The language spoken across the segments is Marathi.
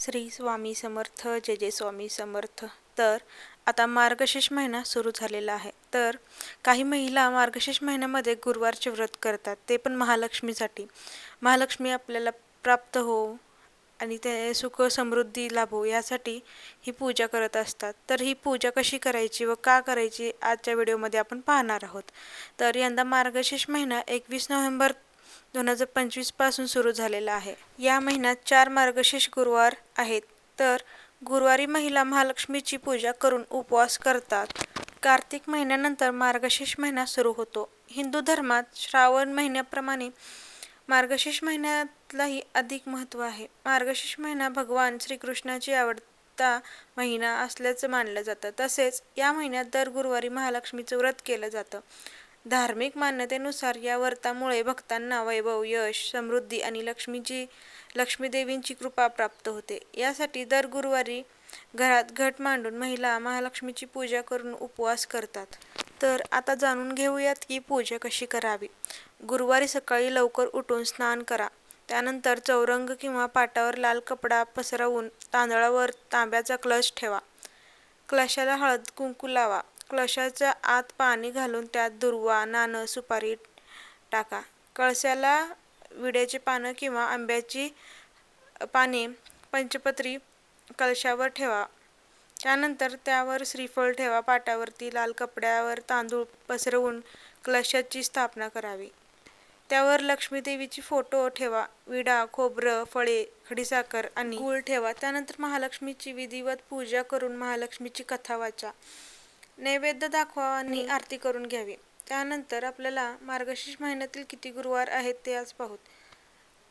श्री स्वामी समर्थ जे जे स्वामी समर्थ. तर आता मार्गशीर्ष महिना सुरू झालेला आहे. तर काही महिला मार्गशीर्ष महिन्यामध्ये गुरुवारचे व्रत करतात. ते पण महालक्ष्मीसाठी. महालक्ष्मी आपल्याला प्राप्त हो आणि ते सुख समृद्धी लाभो यासाठी ही पूजा करत असतात. तर ही पूजा कशी करायची व का करायची आजच्या व्हिडिओमध्ये आपण पाहणार आहोत. तर यंदा मार्गशीर्ष महिना एकवीस नोव्हेंबर दोन हजार पंचवीसपासून सुरू झालेला आहे. या महिन्यात चार मार्गशीर्ष गुरुवार आहेत. तर गुरुवारी महिला महालक्ष्मीची पूजा करून उपवास करतात. कार्तिक महिन्यानंतर मार्गशीर्ष महिना सुरू होतो. हिंदू धर्मात श्रावण महिन्याप्रमाणे मार्गशीर्ष महिन्यातलाही अधिक महत्त्व आहे. मार्गशीर्ष महिना भगवान श्रीकृष्णाची आवडता महिना असल्याचं मानलं जातं. तसेच या महिन्यात दर गुरुवारी महालक्ष्मीचं व्रत केलं जातं. धार्मिक मान्यतेनुसार या व्रतामुळे भक्तांना वैभव यश समृद्धी आणि लक्ष्मीची लक्ष्मीदेवींची कृपा प्राप्त होते. यासाठी दर गुरुवारी घरात घट मांडून महिला महालक्ष्मीची पूजा करून उपवास करतात. तर आता जाणून घेऊयात की पूजा कशी करावी. गुरुवारी सकाळी लवकर उठून स्नान करा. त्यानंतर चौरंग किंवा पाटावर लाल कपडा पसरवून तांदळावर तांब्याचा क्लश ठेवा. क्लशाला हळद कुंकू लावा. कळशाच्या आत पाणी घालून त्यात दुर्वा नाणं सुपारी टाका. कळशाला विड्याची पानं किंवा आंब्याची पाने पंचपत्री कलशावर ठेवा. त्यानंतर त्यावर श्रीफळ ठेवा. पाटावरती लाल कपड्यावर तांदूळ पसरवून कलशाची स्थापना करावी. त्यावर लक्ष्मीदेवीची फोटो ठेवा. विडा खोबरं फळे खडीसाखर आणि गूळ ठेवा. त्यानंतर महालक्ष्मीची विधिवत पूजा करून महालक्ष्मीची कथा वाचा. नैवेद्य दाखवा आणि आरती करून घ्यावी. त्यानंतर आपल्याला मार्गशीर्ष महिन्यातील किती गुरुवार आहेत ते आज पाहूत.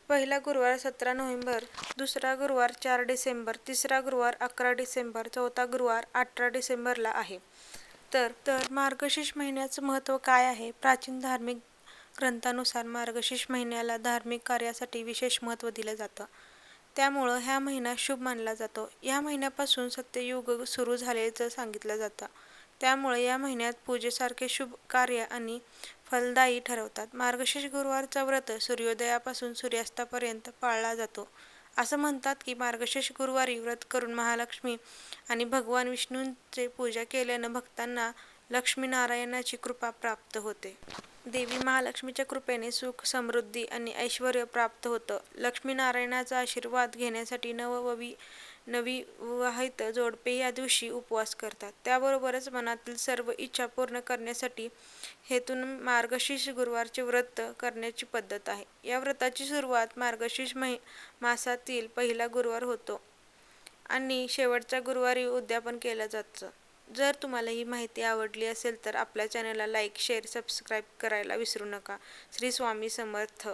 पहिला गुरुवार सतरा नोव्हेंबर दुसरा गुरुवार चार डिसेंबर तिसरा गुरुवार अकरा डिसेंबर चौथा गुरुवार अठरा डिसेंबरला आहे. तर तर मार्गशीर्ष महिन्याचं महत्त्व काय आहे? प्राचीन धार्मिक ग्रंथानुसार मार्गशीर्ष महिन्याला धार्मिक कार्यासाठी विशेष महत्त्व दिलं जातं. त्यामुळं ह्या महिना शुभ मानला जातो. या महिन्यापासून सत्ययुग सुरू झाल्याचं सांगितलं जातं. त्यामुळे या महिन्यात पूजेसारखे शुभ कार्य आणि फलदायी ठरवतात. मार्गशीर्ष गुरुवारचा व्रत सूर्योदयापासून सूर्यास्तापर्यंत पाळला जातो. असं म्हणतात की मार्गशीर्ष गुरुवारी व्रत करून महालक्ष्मी आणि भगवान विष्णूंचे पूजा केल्यानं भक्तांना लक्ष्मीनारायणाची कृपा प्राप्त होते. देवी महालक्ष्मीच्या कृपेने सुख समृद्धी आणि ऐश्वर प्राप्त होतं. लक्ष्मीनारायणाचा आशीर्वाद घेण्यासाठी नवववी नवी विवाहित जोडपे या दिवशी उपवास करतात. त्याबरोबरच मनातील सर्व इच्छा पूर्ण करण्यासाठी हेतून मार्गशीर्ष गुरुवारचे व्रत करण्याची पद्धत आहे. या व्रताची सुरुवात मार्गशीर्ष मै मासातील पहिला गुरुवार होतो आणि शेवटच्या गुरुवारी उद्यापन केलं जातं. जर तुम्हाला ही माहिती आवडली असेल तर आपल्या चॅनलला लाईक शेअर सबस्क्राईब करायला विसरू नका. श्री स्वामी समर्थ.